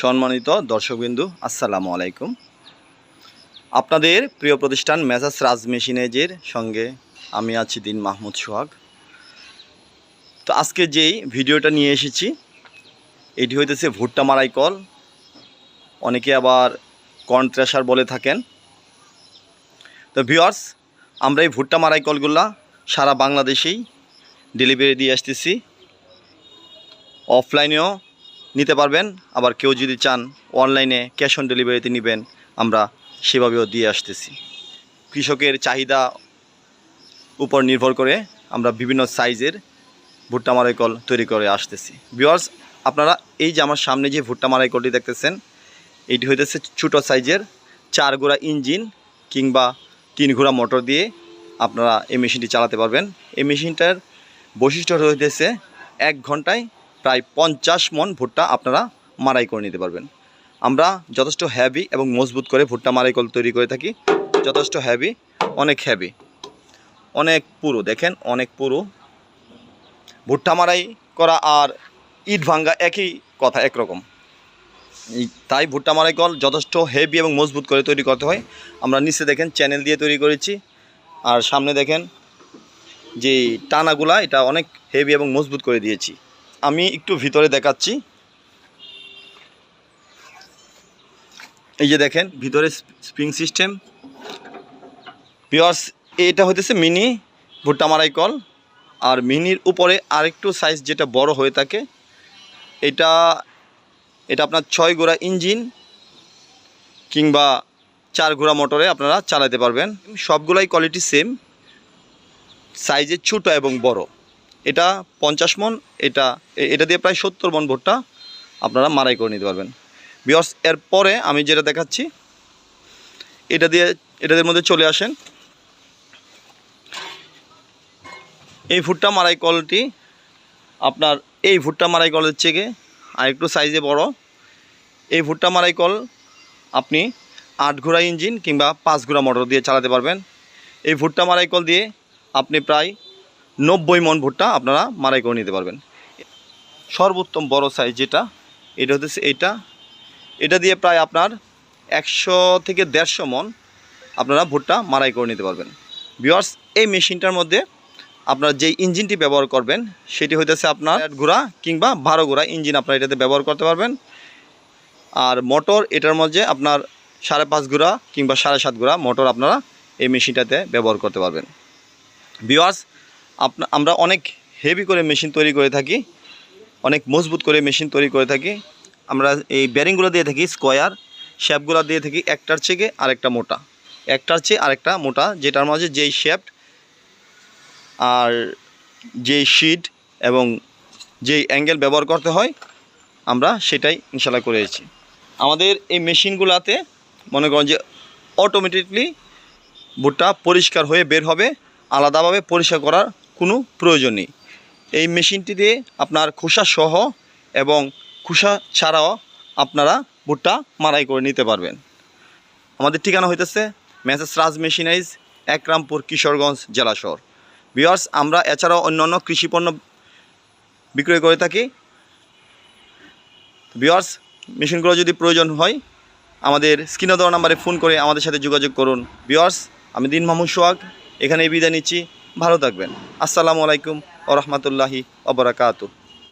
সম্মানিত দর্শকবিন্দু, আসসালামু আলাইকুম। আপনাদের প্রিয় প্রতিষ্ঠান মেসাস রাজ মেশিনেজের সঙ্গে আমি আছি দিন মাহমুদ সোহাগ। তো আজকে যেই ভিডিওটা নিয়ে এসেছি, এটি হইতেছে ভুট্টা মারাই কল। অনেকে আবার কর্ন ট্রেশার বলে থাকেন। তো ভিওয়ার্স আমরা এই ভুট্টা মারাই কলগুলা সারা বাংলাদেশেই ডেলিভারি দিয়ে আসতেছি। অফলাইনেও নিতে পারবেন। আবার কেউ যদি চান অনলাইনে ক্যাশ অন ডেলিভারিতে নেবেন, আমরা সেভাবেও দিয়ে আসতেছি। কৃষকের চাহিদা উপর নির্ভর করে আমরা বিভিন্ন সাইজের ভুট্টা মারাই কল তৈরি করে আসতেছি। বিয়ার্স আপনারা এই যে আমার সামনে যে ভুট্টা মারাই কলটি দেখতেছেন, এটি হইতেছে ছোটো সাইজের চার গোড়া ইঞ্জিন কিংবা তিন ঘোড়া মোটর দিয়ে আপনারা এই মেশিনটি চালাতে পারবেন। এই মেশিনটার বৈশিষ্ট্য হইতেছে এক ঘন্টায় প্রায় পঞ্চাশ মন ভুট্টা আপনারা মারাই করে নিতে পারবেন। আমরা যথেষ্ট হ্যাভি এবং মজবুত করে ভুট্টা মারাই কল তৈরি করে থাকি। যথেষ্ট হ্যাভি অনেক হ্যাভি অনেক পুরো, দেখেন, অনেক পুরো। ভুট্টা মারাই করা আর ইট ভাঙ্গা একই কথা, একরকম। তাই ভুট্টা মারাই কল যথেষ্ট হেভি এবং মজবুত করে তৈরি করতে হয়। আমরা নিচে দেখেন চ্যানেল দিয়ে তৈরি করেছি। আর সামনে দেখেন যে টানাগুলা, এটা অনেক হেভি এবং মজবুত করে দিয়েছি। আমি একটু ভিতরে দেখাচ্ছি। এই যে দেখেন, ভিতরে স্প্রিং সিস্টেম। পিওর্স এটা হইতেছে মিনি ভুট্টা মারাই কল। আর মিনির উপরে আরেকটু সাইজ যেটা বড় হয়ে থাকে, এটা এটা আপনার ছয় গোড়া ইঞ্জিন কিংবা চার ঘোড়া মোটরে আপনারা চালাতে পারবেন। সবগুলাই কোয়ালিটি সেম সাইজে ছোটো এবং বড়। এটা পঞ্চাশ মন, এটা এটা দিয়ে প্রায় সত্তর মন ভুট্টা আপনারা মারাই করে নিতে পারবেন। বিয়স এরপরে আমি যেটা দেখাচ্ছি, এটা দিয়ে, এটাদের মধ্যে চলে আসেন। এই ভুট্টা মারাই কলটি আপনার এই ভুট্টা মারাই কলের থেকে আরেকটু সাইজে বড়। এই ভুট্টা মারাই কল আপনি আট ঘোড়া ইঞ্জিন কিংবা পাঁচ ঘোড়া মোটর দিয়ে চালাতে পারবেন। এই ভুট্টা মারাই কল দিয়ে আপনি প্রায় নব্বই মন ভুট্টা আপনারা মারাই করে নিতে পারবেন। সর্বোত্তম বড় সাইজ যেটা, এটা হচ্ছে এইটা। এটা দিয়ে প্রায় আপনার একশো থেকে দেড়শো মন আপনারা ভুট্টা মারাই করে নিতে পারবেন। বিয়ার্স এই মেশিনটার মধ্যে আপনার যে ইঞ্জিনটি ব্যবহার করবেন, সেটি হইতেছে আপনার ঘোড়া কিংবা বারো ঘোড়া ইঞ্জিন আপনারা এটাতে ব্যবহার করতে পারবেন। আর মোটর এটার মধ্যে আপনার সাড়ে পাঁচ ঘোড়া কিংবা সাড়ে সাত ঘোড়া মোটর আপনারা এই মেশিনটাতে ব্যবহার করতে পারবেন। বিওয়ার্স আমরা অনেক হেভি করে মেশিন তৈরি করে থাকি, অনেক মজবুত করে মেশিন তৈরি করে থাকি। আমরা এই ব্যারিংগুলো দিয়ে থাকি স্কোয়ার শেপগুলো দিয়ে থাকি একটার চেয়ে আরেকটা মোটা। একটার চেয়ে আরেকটা মোটা, যেটার মাঝে যেই শেপ আর যেই শিট এবং যেই অ্যাঙ্গেল ব্যবহার করতে হয়, আমরা সেটাই ইনশাল্লাহ করেছি আমাদের এই মেশিনগুলোতে মনে করেন যে অটোমেটিকলি ভুট্টা পরিষ্কার হয়ে বের হবে, আলাদাভাবে পরিষ্কার করার কোনো প্রয়োজন নেই। এই মেশিনটি দিয়ে আপনার খোসা সহ এবং খোসা ছাড়াও আপনারা ভুট্টা মারাই করে নিতে পারবেন। আমাদের ঠিকানা হইতেছে মেসেস রাজ মেশিনাইজ একরামপুর, কিশোরগঞ্জ জেলা শহর। বিয়ার্স আমরা এছাড়াও অন্যান্য কৃষিপণ্য বিক্রয় করে থাকি। বিয়ার্স মেশিনগুলো যদি প্রয়োজন হয়, আমাদের স্ক্রিনে দেওয়া নাম্বারে ফোন করে আমাদের সাথে যোগাযোগ করুন। বিয়ার্স আমি দিন মাহমুদ সোহাগ এখানে বিদায় নিচ্ছি। ভালো থাকবেন। আসসালামু আলাইকুম ও রহমতুল্লাহি অবরাকাতু